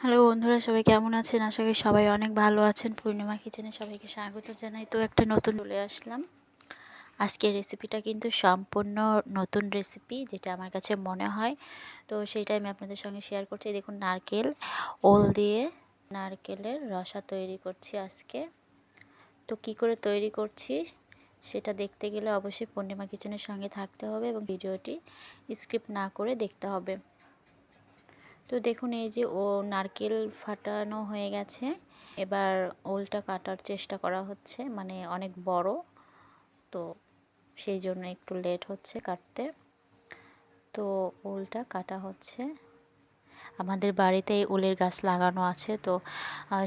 Hello বন্ধুরা, সবাই কেমন আছেন? আশা করি সবাই অনেক ভালো আছেন। পূর্ণিমা কিচেনে সবাইকে স্বাগত জানাই। তো একটা নতুন চলে আসলাম। আজকের রেসিপিটা কিন্তু সম্পূর্ণ নতুন রেসিপি যেটা আমার কাছে মনে হয়। তো সেইটাই আমি আপনাদের সঙ্গে শেয়ার করছি। দেখুন, নারকেল, ওল দিয়ে নারকেলের রসা তৈরি করছি আজকে। তো কি করে তৈরি করছি, সেটা দেখতে গেলে অবশ্যই পূর্ণিমা কিচেনের সঙ্গে থাকতে হবে এবং ভিডিওটি স্ক্রিপ্ট না করে দেখতে হবে। তো দেখুন, এই যে ও নারকেল ফাটানো হয়ে গেছে। এবার ওলটা কাটার চেষ্টা করা হচ্ছে মানে অনেক বড়। তো সেই জন্য একটু লেট হচ্ছে কাটতে। তো ওলটা কাটা হচ্ছে। আমাদের বাড়িতে ওলের গাছ লাগানো আছে, তো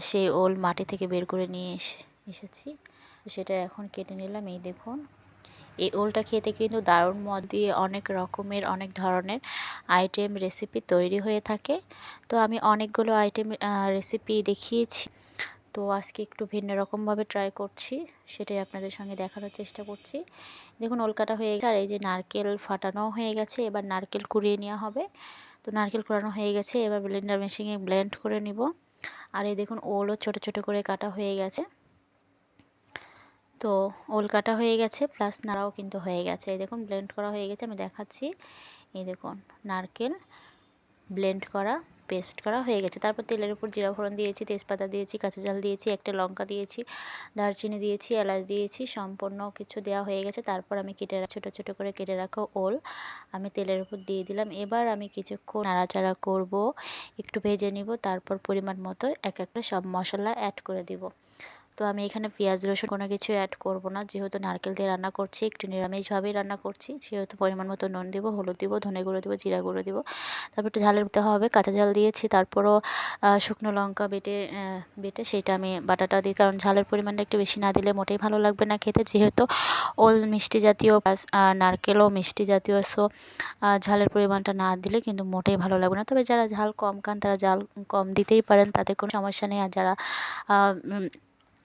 সেই ওল মাটি থেকে বের করে নিয়ে এসে, এসেছি। সেটা এখন কেটে নিলাম, এই দেখুন। এই ওলটা খেতে কিন্তু দারুণ মদ দিয়ে অনেক রকমের, অনেক ধরনের আইটেম রেসিপি তৈরি হয়ে থাকে। তো আমি অনেকগুলো আইটেম রেসিপি দেখিয়েছি। তো আজকে একটু ভিন্ন রকমভাবে ট্রাই করছি, সেটাই আপনাদের সঙ্গে দেখানোর চেষ্টা করছি। দেখুন ওলকাটা হয়ে গেছে, আর এই যে নারকেল ফাটানো হয়ে গেছে, এবার নারকেল কুড়িয়ে নেওয়া হবে। তো নারকেল কুড়ানো হয়ে গেছে, এবার ব্লেন্ডার মেশিনে ব্লেন্ড করে নিব। আর এই দেখুন, ওলও ছোট ছোট করে কাটা হয়ে গেছে। তো ওল কাটা হয়ে গেছে প্লাস নাড়াও কিন্তু হয়ে গেছে। এই দেখুন ব্লেন্ড করা হয়ে গেছে, আমি দেখাচ্ছি। এই দেখুন, নারকেল ব্লেন্ড করা পেস্ট করা হয়ে গেছে। তারপর তেলের উপর জিরা ফোড়ন দিয়েছি, তেজপাতা দিয়েছি, কাঁচা জাল দিয়েছি, একটা লঙ্কা দিয়েছি, দারচিনি দিয়েছি, এলাচ দিয়েছি, সম্পূর্ণ কিছু দেওয়া হয়ে গেছে। তারপর আমি কেটে ছোটো ছোটো করে কেটে রাখা ওল আমি তেলের উপর দিয়ে দিলাম। এবার আমি কিছুক্ষণ নাড়াচাড়া করব, একটু ভেজে নিব, তারপর পরিমাণ মতো এক একটা সব মশলা অ্যাড করে দিব। তো আমি এখানে পেঁয়াজ, রসুন কোনো কিছু অ্যাড করব না। যেহেতু নারকেল দিয়ে রান্না করছি, একটু নিরামিষভাবেই রান্না করছি। সেহেতু পরিমাণ মতো নুন দেবো, হলুদ দেবো, ধনে গুঁড়ো দেবো, জিরা গুঁড়ো দেবো। তারপর একটু ঝালের দিতে হবে, কাঁচা ঝাল দিয়েছি। তারপরও শুকনো লঙ্কা বেটে বেটে সেটা আমি বাটাটা দিই। কারণ ঝালের পরিমাণটা একটু বেশি না দিলে মোটেই ভালো লাগবে না খেতে। যেহেতু ওল মিষ্টি জাতীয় নারকেলও মিষ্টি জাতীয়, সো ঝালের পরিমাণটা না দিলে কিন্তু মোটেই ভালো লাগবে না। তবে যারা ঝাল কম খান, তারা ঝাল কম দিতেই পারেন, তাতে কোনো সমস্যা নেই। আর যারা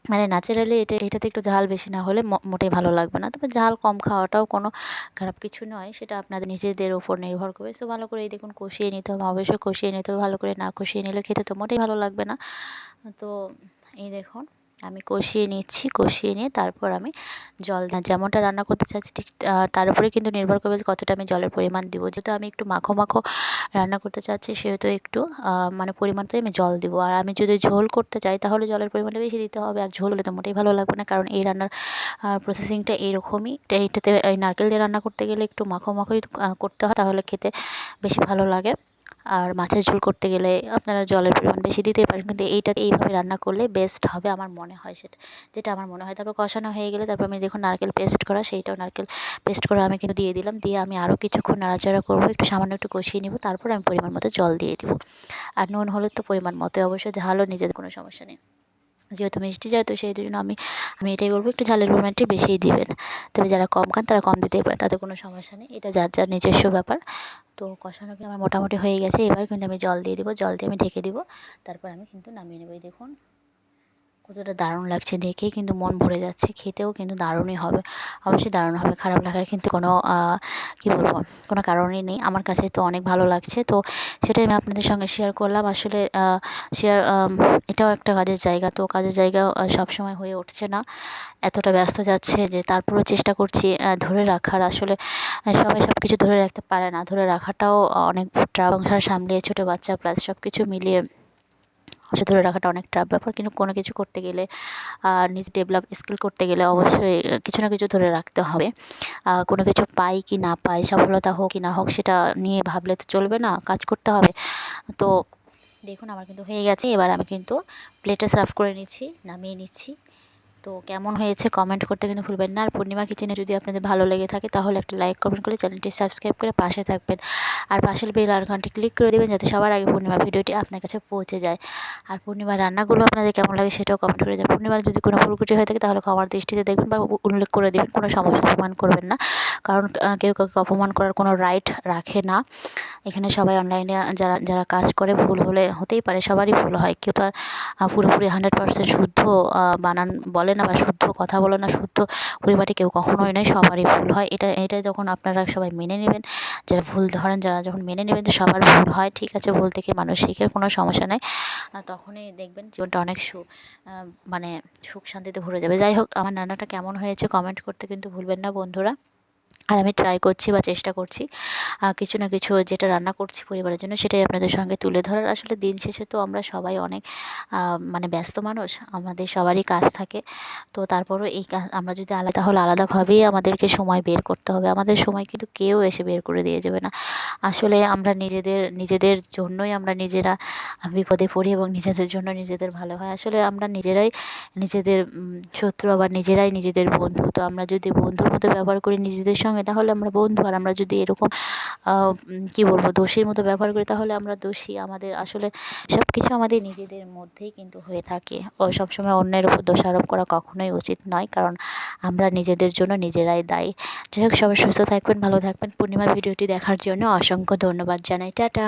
মানে ন্যাচারালি এটা, এটাতে একটু ঝাল বেশি না হলে মোটেই ভালো লাগবে না। তবে ঝাল কম খাওয়াটাও কোনো খারাপ কিছু নয়, সেটা আপনাদের নিজেদের ওপর নির্ভর করবে। সো ভালো করে এই দেখুন কষিয়ে নিতে হবে, অবশ্যই কষিয়ে নিতে হবে। ভালো করে না কষিয়ে নিলে খেতে তো মোটেই ভালো লাগবে না। তো এই দেখুন। আমি কষিয়ে নিচ্ছি, কষিয়ে নিয়ে তারপর আমি জল যেমনটা রান্না করতে চাচ্ছি ঠিক তার উপরে কিন্তু নির্ভর করবে কতটা আমি জলের পরিমাণ দিব। যেহেতু আমি একটু মাখো মাখো রান্না করতে চাচ্ছি, সেহেতু একটু মানে পরিমাণতে আমি জল দিব। আর আমি যদি ঝোল করতে চাই, তাহলে জলের পরিমাণটা বেশি দিতে হবে। আর ঝোল হলে তো মোটেই ভালো লাগবে না, কারণ এই রান্নার প্রসেসিংটা এইরকমই এইটাতে এই নারকেল দিয়ে রান্না করতে গেলে একটু মাখো মাখোই করতে হয়, তাহলে খেতে বেশি ভালো লাগে। আর মাছের ঝোল করতে গেলে আপনারা জলের পরিমাণ বেশি দিতেই পারেন। কিন্তু এইটা এইভাবে রান্না করলে বেস্ট হবে আমার মনে হয় সেটা, যেটা আমার মনে হয়। তারপর কষানো হয়ে গেলে তারপর আমি দেখুন নারকেল পেস্ট করা, সেইটাও নারকেল পেস্ট করা আমি কিন্তু দিয়ে দিলাম। দিয়ে আমি আরও কিছুক্ষণ নাড়াচাড়া করব, একটু সামান্য একটু কষিয়ে নেব, তারপর আমি পরিমাণ মতো জল দিয়ে দিব। আর নুন হলে তো পরিমাণ মতো অবশ্যই ঝালও নিজেদের কোনো সমস্যা নেই। যেহেতু মিষ্টি যায়, তো সেই জন্য আমি আমি এটাই বলব, একটু ঝালের পরিমাণটি বেশিই দিবেন। তবে যারা কম খান, তারা কম দিতেই পারে তাতে কোনো সমস্যা নেই। এটা যার যার নিজস্ব ব্যাপার। তো কষানো কি আমার মোটামুটি হয়ে গেছে? এবার কিন্তু আমি জল দিয়ে দেবো, জল দিয়ে আমি ঢেকে দেবো। তারপর আমি কিন্তু নামিয়ে নেব। দেখুন কতটা দারুণ লাগছে দেখেই কিন্তু মন ভরে যাচ্ছে, খেতেও কিন্তু দারুণই হবে। অবশ্যই দারুণ হবে, খারাপ লাগার কিন্তু কোনো কী বলব, কোনো কারণই নেই। আমার কাছে তো অনেক ভালো লাগছে, তো সেটাই আমি আপনাদের সঙ্গে শেয়ার করলাম। আসলে শেয়ার এটাও একটা কাজের জায়গা, তো কাজের জায়গা সবসময় হয়ে উঠছে না। এতটা ব্যস্ত যাচ্ছে যে তারপরেও চেষ্টা করছি ধরে রাখার। আসলে সবাই সব কিছু ধরে রাখতে পারে না। ধরে রাখাটাও অনেক সংসার সামলিয়ে, ছোটো বাচ্চা প্লাস সব কিছু মিলিয়ে হচ্ছে ধরে রাখাটা অনেক টাফ ব্যাপার। কিন্তু কোনো কিছু করতে গেলে নিজ ডেভেলপ স্কিল করতে গেলে অবশ্যই কিছু না কিছু ধরে রাখতে হবে। কোনো কিছু পাই কি না পাই, সফলতা হোক কি না হোক, সেটা নিয়ে ভাবলে তো চলবে না, কাজ করতে হবে। তো দেখুন, আমার কিন্তু হয়ে গেছে। এবার আমি কিন্তু প্লেটে সার্ভ করে নিচ্ছি, নামিয়ে নিচ্ছি। তো কেমন হয়েছে কমেন্ট করতে কিন্তু ভুলবেন না। আর পূর্ণিমা কিচেনে যদি আপনাদের ভালো লেগে থাকে, তাহলে একটা লাইক কমেন্ট করে চ্যানেলটি সাবস্ক্রাইব করে পাশে থাকবেন। আর পাশের বেল আর ক্লিক করে দেবেন, যাতে সবার আগে পূর্ণিমা ভিডিওটি আপনার কাছে পৌঁছে যায়। আর পূর্ণিমার রান্নাগুলো আপনাদের কেমন লাগে সেটাও কমেন্ট করে যাবেন পূর্ণিমার যদি কোনো ভুলকুটি হয়ে থাকে, তাহলে ক্ষমার দৃষ্টিতে দেখবেন বা উল্লেখ করে দেবেন। কোনো সমস্যা অপমান করবেন না। কারণ কেউ কাউকে অপমান করার কোনো রাইট রাখে না। এখানে সবাই অনলাইনে যারা যারা কাজ করে ভুল হলে হতেই পারে, সবারই ভুল হয়। কেউ তো আর পুরোপুরি হান্ড্রেড পার্সেন্ট শুদ্ধ বানান, বলে না বা শুদ্ধ কথা বলে না, শুদ্ধ পরিবারে কেউ কখনোই নয়, সবারই ভুল হয়। এটা এটা যখন আপনারা সবাই মেনে নেবেন, যারা ভুল ধরেন, যারা যখন মেনে নেবেন যে সবার ভুল হয়, ঠিক আছে, ভুল থেকে মানুষ শিখে, কোনো সমস্যা নেই তখনই দেখবেন জীবনটা অনেক সু মানে সুখ শান্তিতে ভরে যাবে। যাই হোক, আমার রান্নাটা কেমন হয়েছে কমেন্ট করতে কিন্তু ভুলবেন না, বন্ধুরা। আর আমি ট্রাই করছি বা চেষ্টা করছি কিছু না কিছু যেটা রান্না করছি পরিবারের জন্য সেটাই আপনাদের সঙ্গে তুলে ধরার। আসলে দিন শেষে তো আমরা সবাই অনেক মানে ব্যস্ত মানুষ, আমাদের সবারই কাজ থাকে। তো তারপরও এই কাজ আমরা যদি আলাদা হলে আলাদাভাবেই আমাদেরকে সময় বের করতে হবে। আমাদের সময় কিন্তু কেউ এসে বের করে দিয়ে যাবে না। আসলে আমরা নিজেদের নিজেদের জন্যই আমরা নিজেরা বিপদে পড়ি এবং নিজেদের জন্য নিজেদের ভালো হয়। আসলে আমরা নিজেরাই নিজেদের শত্রু আবার নিজেরাই নিজেদের বন্ধু। তো আমরা যদি বন্ধুর মতো ব্যবহার করি, নিজেদের সঙ্গে তাহলে আমরা বন্ধু আর আমরা যদি এরকম কী বলব, দোষীর মতো ব্যবহার করি, তাহলে আমরা দোষী। আমাদের আসলে সব কিছু আমাদের নিজেদের মধ্যেই কিন্তু হয়ে থাকে। ও সবসময় অন্যের উপর দোষারোপ করা কখনোই উচিত নয়, কারণ আমরা নিজেদের জন্য নিজেরাই দায়ী। যাই হোক, সবাই সুস্থ থাকবেন, ভালো থাকবেন। পূর্ণিমার ভিডিওটি দেখার জন্য অসংখ্য ধন্যবাদ জানাই। টাটা!